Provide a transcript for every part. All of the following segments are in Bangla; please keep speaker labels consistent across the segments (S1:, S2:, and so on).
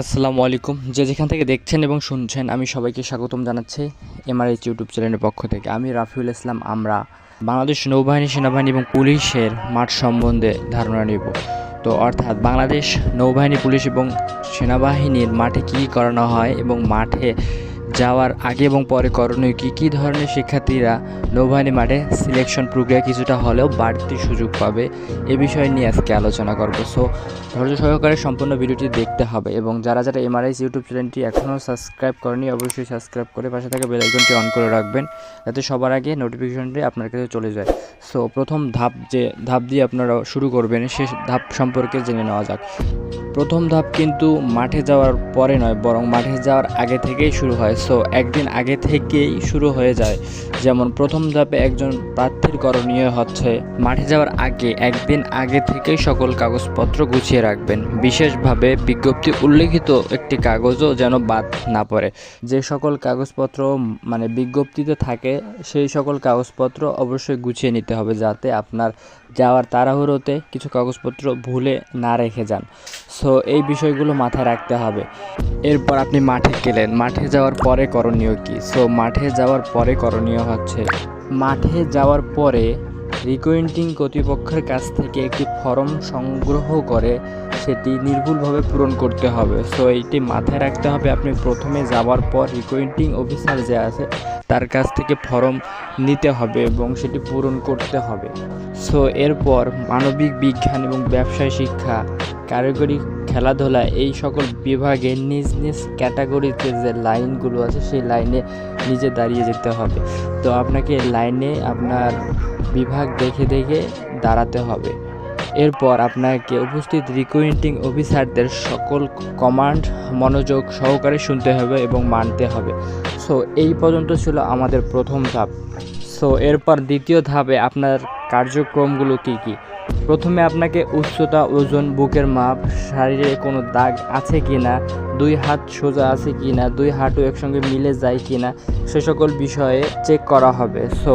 S1: আসসালামু আলাইকুম। যে যেখান থেকে দেখছেন এবং শুনছেন, আমি সবাইকে স্বাগতম জানাচ্ছি এমআরএইচ ইউটিউব চ্যানেলের পক্ষ থেকে। আমি রাফিউল ইসলাম, আমরা বাংলাদেশ নৌবাহিনী, সেনাবাহিনী এবং পুলিশের মাঠ সম্বন্ধে ধারণা নেব। তো অর্থাৎ বাংলাদেশ নৌবাহিনী, পুলিশ এবং সেনাবাহিনীর মাঠে কী করানো হয় এবং মাঠে যাওয়ার আগে এবং পরে করণীয় কী? কী ধরনের শিক্ষার্থীরা নৌবাহিনী মাঠে সিলেকশন প্রক্রিয়া কিছুটা হলেও বাড়তি সুযোগ পাবে? এ বিষয় নিয়ে আজকে আলোচনা করব। সো ধৈর্য সহকারে সম্পূর্ণ ভিডিওটি দেখতে হবে এবং যারা যারা এমআরআইস ইউটিউব চ্যানেলটি এখনও সাবস্ক্রাইব করেনি, অবশ্যই সাবস্ক্রাইব করে পাশে থাকা বেল আইকনটি অন করে রাখবেন, যাতে সবার আগে নোটিফিকেশনটি আপনার কাছে চলে যায়। সো প্রথম ধাপ যে, ধাপ দিয়ে আপনারা শুরু করবেন, সে ধাপ সম্পর্কে জেনে নেওয়া যাক। প্রথম ধাপ কিন্তু মাঠে যাওয়ার পরে নয়, বরং মাঠে যাওয়ার আগে থেকেই শুরু হয়। সো একদিন আগে থেকেই শুরু হয়ে যায়। যেমন প্রথম ধাপে একজন প্রার্থীর করণীয় হচ্ছে, মাঠে যাওয়ার আগে একদিন আগে থেকেই সকল কাগজপত্র গুছিয়ে রাখবেন। বিশেষভাবে বিজ্ঞপ্তি উল্লেখিত একটি কাগজও যেন বাদ না পড়ে। যে সকল কাগজপত্র মানে বিজ্ঞপ্তিতে থাকে, সেই সকল কাগজপত্র অবশ্যই গুছিয়ে নিতে হবে যাতে আপনার যাওয়ার তাড়াহুড়োতে কিছু কাগজপত্র ভুলে না রেখে যান। সো, এই বিষয়গুলো মাথায় রাখতে হবে। এরপর আপনি মাঠে গেলেন। মাঠে যাওয়ার পরে করণীয় কি? সো, মাঠে যাওয়ার পরে করণীয় হচ্ছে, মাঠে যাওয়ার পরে রিকোয়েন্টিং কর্তৃপক্ষের কাছ থেকে একটি ফর্ম সংগ্রহ করে সেটি নির্ভুলভাবে পূরণ করতে হবে। সো এইটি মাথায় রাখতে হবে, আপনি প্রথমে যাওয়ার পর রিকোয়েন্টিং অফিসার যে আছে, তার কাছ থেকে ফর্ম নিতে হবে এবং সেটি পূরণ করতে হবে। সো এরপর মানবিক বিজ্ঞান এবং ব্যবসায় শিক্ষা, কারিগরি খেলাধুলা, এই সকল বিভাগে নিজ নিজ ক্যাটাগরিতে যে লাইনগুলো আছে, সেই লাইনে নিজে দাঁড়িয়ে যেতে হবে। তো, আপনাকে লাইনে আপনার বিভাগ দেখে দেখে দাঁড়াতে হবে। এরপর আপনাকে উপস্থিত রিকোয়েন্টিং অফিসারদের সকল কমান্ড মনোযোগ সহকারে শুনতে হবে এবং মানতে হবে। সো এই পর্যন্ত ছিল আমাদের প্রথম ধাপ। সো এরপর দ্বিতীয় ধাপে আপনার কার্যক্রমগুলো কী কী? প্রথমে আপনাকে উচ্চতা, ওজন, বুকের মাপ, শরীরে কোনো দাগ আছে কি না দুই হাত সোজা আছে কি না দুই হাঁটু একসঙ্গে মিলে যায় কি না সে সকল বিষয়ে চেক করা হবে। সো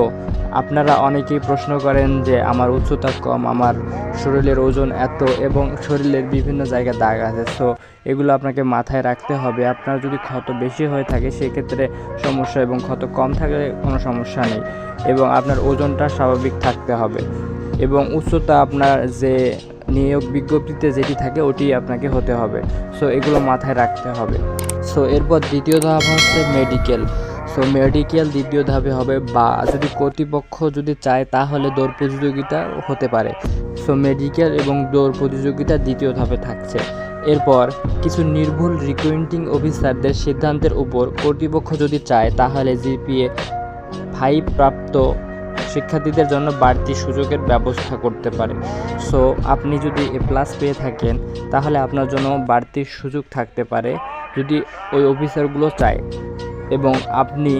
S1: আপনারা অনেকেই প্রশ্ন করেন যে আমার উচ্চতা কম, আমার শরীরের ওজন এত এবং শরীরের বিভিন্ন জায়গায় দাগ আছে। সো এগুলো আপনাকে মাথায় রাখতে হবে। আপনার যদি ক্ষত বেশি হয়ে থাকে, সেক্ষেত্রে সমস্যা এবং ক্ষত কম থাকলে কোনো সমস্যা নেই এবং আপনার ওজনটা স্বাভাবিক থাকতে হবে এবং উচ্চতা আপনার যে নিয়োগ বিজ্ঞপ্তিতে যেটি থাকে, ওটি আপনাকে হতে হবে। সো এগুলো মাথায় রাখতে হবে। সো এরপর দ্বিতীয় ধাপ হচ্ছে মেডিকেল সো মেডিকেল দ্বিতীয় ধাপে হবে বা যদি কর্তৃপক্ষ যদি চায় তাহলে দৌড় প্রতিযোগিতা হতে পারে। সো মেডিকেল এবং দৌড় প্রতিযোগিতা দ্বিতীয় ধাপে থাকছে। এরপর কিছু নির্ভুল রিক্রুটিং অফিসারদের সিদ্ধান্তের উপর কর্তৃপক্ষ যদি চায় তাহলে জিপিএ ফাইভ প্রাপ্ত শিক্ষার্থীদের জন্য বাড়তি সুযোগের ব্যবস্থা করতে পারে। সো আপনি যদি এ প্লাস পেয়ে থাকেন তাহলে আপনার জন্য বাড়তি সুযোগ থাকতে পারে। যদি ওই অফিসারগুলো চায় এবং আপনি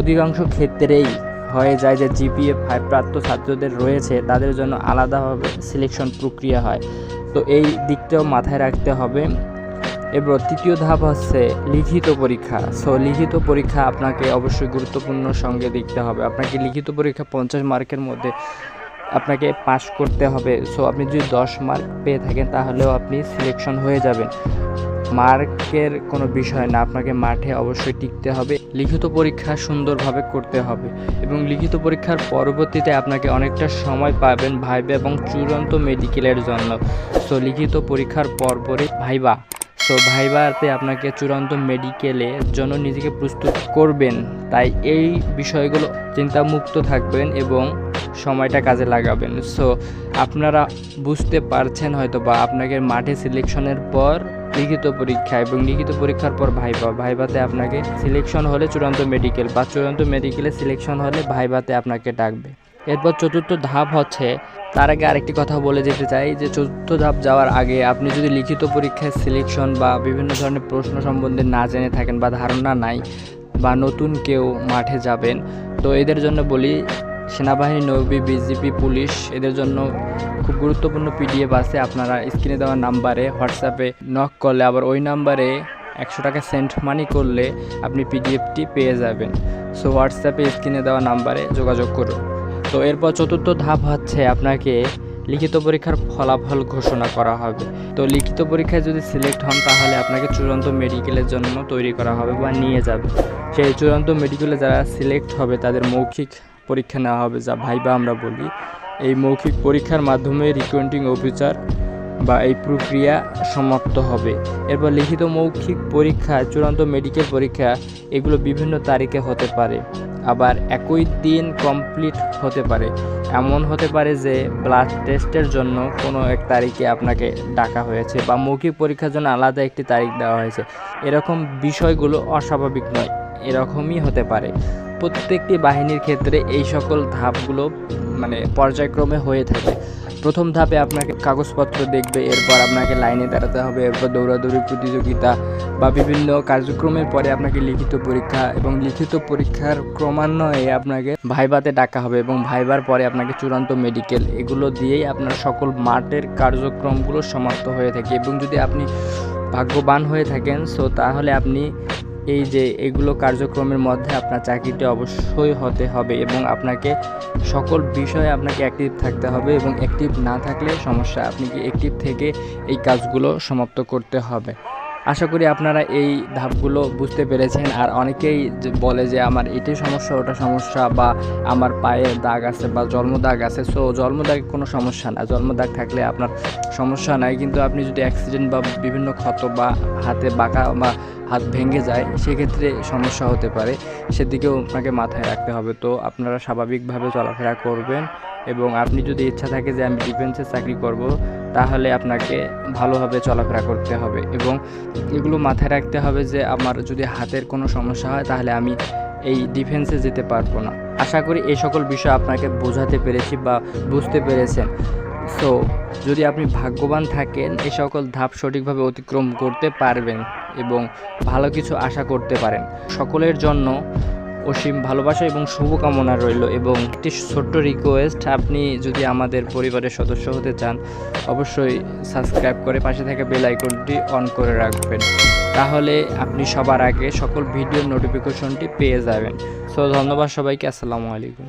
S1: অধিকাংশ ক্ষেত্রেই হয়ে যায় যে জিপিএ ফাইভ প্রাপ্ত ছাত্রদের রয়েছে, তাদের জন্য আলাদাভাবে সিলেকশন প্রক্রিয়া হয়। তো এই দিকটাও মাথায় রাখতে হবে। এবার তৃতীয় ধাপ হচ্ছে লিখিত পরীক্ষা। সো লিখিত পরীক্ষা আপনাকে অবশ্যই গুরুত্বপূর্ণ সঙ্গে দেখতে হবে। আপনাকে লিখিত পরীক্ষা পঞ্চাশ মার্কের মধ্যে আপনাকে পাশ করতে হবে। সো আপনি যদি দশ মার্ক পেয়ে থাকেন, তাহলেও আপনি সিলেকশন হয়ে যাবেন। মার্কের কোনো বিষয় না, আপনাকে মাঠে অবশ্যই টিকতে হবে। লিখিত পরীক্ষা সুন্দরভাবে করতে হবে এবং লিখিত পরীক্ষার পরবর্তীতে আপনাকে অনেকটা সময় পাবেন ভাইবা এবং চূড়ান্ত মেডিকেলের জন্য। সো, লিখিত পরীক্ষার পরপরই ভাইবা। সো, ভাইবাতে আপনাকে চূড়ান্ত মেডিকেলের জন্য নিজেকে প্রস্তুত করবেন। তাই এই বিষয়গুলো চিন্তামুক্ত থাকবেন এবং সময়টা কাজে লাগাবেন। সো, আপনারা বুঝতে পারছেন হয়তো বা আপনাকে মাঠে সিলেকশনের পর লিখিত পরীক্ষা এবং লিখিত পরীক্ষার পর ভাইবা। ভাইবাতে আপনাকে সিলেকশন হলে চূড়ান্ত মেডিকেল বা চূড়ান্ত মেডিকেলে সিলেকশন হলে ভাইবাতে আপনাকে ডাকবে। এরপর চতুর্থ ধাপ হচ্ছে, তার আগে আরেকটি কথা বলে যেতে চাই যে চতুর্থ ধাপ যাওয়ার আগে আপনি যদি লিখিত পরীক্ষায় সিলেকশন বা বিভিন্ন ধরনের প্রশ্ন সম্বন্ধে না জেনে থাকেন বা ধারণা নাই বা নতুন কেউ মাঠে যাবেন, তো এদের জন্য বলি সেনাবাহিনী, নবী বিজিপি পুলিশ এদের জন্য খুব গুরুত্বপূর্ণ পিডিএফ আছে। আপনারা স্ক্রিনে দেওয়া নাম্বারে হোয়াটসঅ্যাপে নক করলে, আবার ওই নাম্বারে একশো টাকা সেন্ড মানি করলে আপনি পিডিএফটি পেয়ে যাবেন। সো হোয়াটসঅ্যাপে স্ক্রিনে দেওয়া নাম্বারে যোগাযোগ করুন। তো, এরপর চতুর্থ ধাপ হচ্ছে আপনাকে লিখিত পরীক্ষার ফলাফল ঘোষণা করা হবে। তো, লিখিত পরীক্ষায় যদি সিলেক্ট হন, তাহলে আপনাকে চূড়ান্ত মেডিকেলের জন্য তৈরি করা হবে বা নিয়ে যাবে। সেই চূড়ান্ত মেডিকেলে যারা সিলেক্ট হবে, তাদের মৌখিক পরীক্ষা নেওয়া হবে যা ভাইবা আমরা বলি। এই মৌখিক পরীক্ষার মাধ্যমে রিক্রুটিং অফিসার বা এই প্রক্রিয়া সমাপ্ত হবে। এরপর লিখিত মৌখিক পরীক্ষা, চূড়ান্ত মেডিকেল পরীক্ষা, এগুলো বিভিন্ন তারিখে হতে পারে। আবার একই দিন কমপ্লিট হতে পারে। এমন হতে পারে যে ব্লাড টেস্টের জন্য কোনো এক তারিখে আপনাকে ডাকা হয়েছে বা মৌখিক পরীক্ষার জন্য আলাদা একটি তারিখ দেওয়া হয়েছে। এরকম বিষয়গুলো অস্বাভাবিক নয়, এরকমই হতে পারে। প্রত্যেকটি বাহিনীর ক্ষেত্রে এই সকল ধাপগুলো মানে পর্যায়ক্রমে হয়ে থাকে। প্রথম ধাপে আপনাকে কাগজপত্র দেখবে, এরপর আপনাকে লাইনে দাঁড়াতে হবে, এরপর দৌড়াদৌড়ি প্রতিযোগিতা বা বিভিন্ন কার্যক্রমের পরে আপনাকে লিখিত পরীক্ষা এবং লিখিত পরীক্ষার ক্রমান্বয়ে আপনাকে ভাইবাতে ডাকা হবে এবং ভাইবার পরে আপনাকে চূড়ান্ত মেডিকেল। এগুলো দিয়েই আপনার সকল মাঠের কার্যক্রমগুলো সমাপ্ত হয়ে থাকে এবং যদি আপনি ভাগ্যবান হয়ে থাকেন সো তাহলে আপনি এই যে এগুলো কার্যক্রমের মধ্যে আপনার চাকরিটি অবশ্যই হতে হবে এবং আপনাকে সকল বিষয়ে আপনাকে অ্যাক্টিভ থাকতে হবে এবং অ্যাক্টিভ না থাকলে সমস্যা, আপনি কি অ্যাক্টিভ থেকে এই কাজগুলো সমাপ্ত করতে হবে। আশা করি আপনারা এই ধাপগুলো বুঝতে পেরেছেন। আর অনেকেই বলে যে আমার এটি সমস্যা, ওটা সমস্যা বা আমার পায়ে দাগ আছে বা জন্মদাগ আছে। সো জন্মদাগে কোনো সমস্যা না। জন্মদাগ থাকলে আপনার সমস্যা নাই। কিন্তু আপনি যদি অ্যাক্সিডেন্ট বা বিভিন্ন ক্ষত বা হাতে বাঁকা বা হাত ভেঙে যায়, সেক্ষেত্রে সমস্যা হতে পারে। সেদিকেও আপনাকে মাথায় রাখতে হবে। তো আপনারা স্বাভাবিকভাবে চলাফেরা করবেন এবং আপনি যদি ইচ্ছা থাকে যে আমি ডিফেন্সে চাকরি করব, তাহলে আপনাকে ভালোভাবে চলাফেরা করতে হবে এবং এগুলো মাথায় রাখতে হবে যে আমার যদি হাতের কোনো সমস্যা হয়, তাহলে আমি এই ডিফেন্সে যেতে পারব না। আশা করি এই সকল বিষয় আপনাকে বোঝাতে পেরেছি বা বুঝতে পেরেছেন। সো যদি আপনি ভাগ্যবান থাকেন এই সকল ধাপ সঠিকভাবে অতিক্রম করতে পারবেন এবং ভালো কিছু আশা করতে পারেন। সকলের জন্য অসীম ভালোবাসা এবং শুভকামনা রইল এবং একটি ছোট্ট রিকোয়েস্ট আপনি যদি আমাদের পরিবারের সদস্য হতে চান, অবশ্যই সাবস্ক্রাইব করে পাশে থাকা বেল আইকনটি অন করে রাখবেন। তাহলে আপনি সবার আগে সকল ভিডিওর নোটিফিকেশনটি পেয়ে যাবেন। সো ধন্যবাদ সবাইকে, আসসালামু আলাইকুম।